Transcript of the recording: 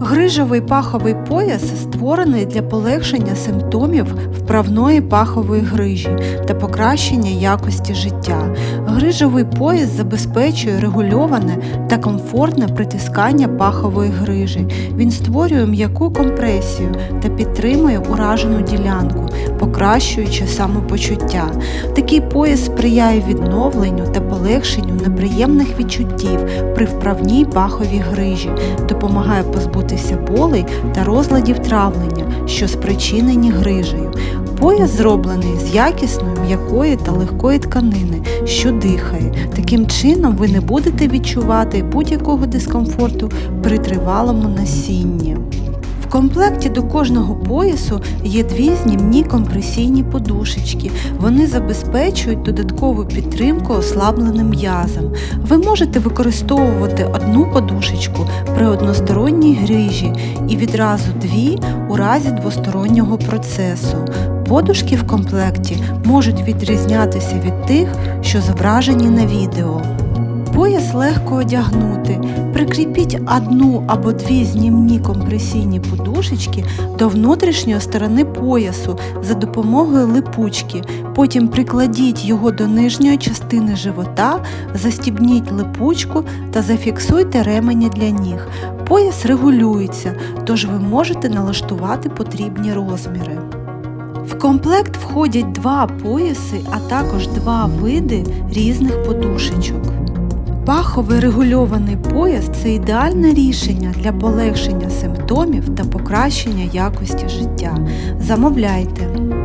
Грижовий паховий пояс створений для полегшення симптомів вправної пахової грижі та покращення якості життя. Грижовий пояс забезпечує регульоване та комфортне притискання пахової грижі. Він створює м'яку компресію та підтримує уражену ділянку, покращуючи самопочуття. Такий пояс сприяє відновленню та полегшенню неприємних відчуттів при вправній паховій грижі, допомагає позбутися болей та розладів травлення, що спричинені грижею. Пояс зроблений з якісної, м'якої та легкої тканини, що дихає. Таким чином ви не будете відчувати будь-якого дискомфорту при тривалому насінні. В комплекті до кожного поясу є дві знімні компресійні подушечки. Вони забезпечують додаткову підтримку ослабленим м'язам. Ви можете використовувати одну подушечку при односторонній грижі і відразу дві у разі двостороннього процесу. Подушки в комплекті можуть відрізнятися від тих, що зображені на відео. Пояс легко одягнути. Прикріпіть одну або дві знімні компресійні подушечки до внутрішньої сторони поясу за допомогою липучки. Потім прикладіть його до нижньої частини живота, застібніть липучку та зафіксуйте ремені для ніг. Пояс регулюється, тож ви можете налаштувати потрібні розміри. В комплект входять два пояси, а також два види різних подушечок. Паховий регульований пояс це ідеальне рішення для полегшення симптомів та покращення якості життя. Замовляйте!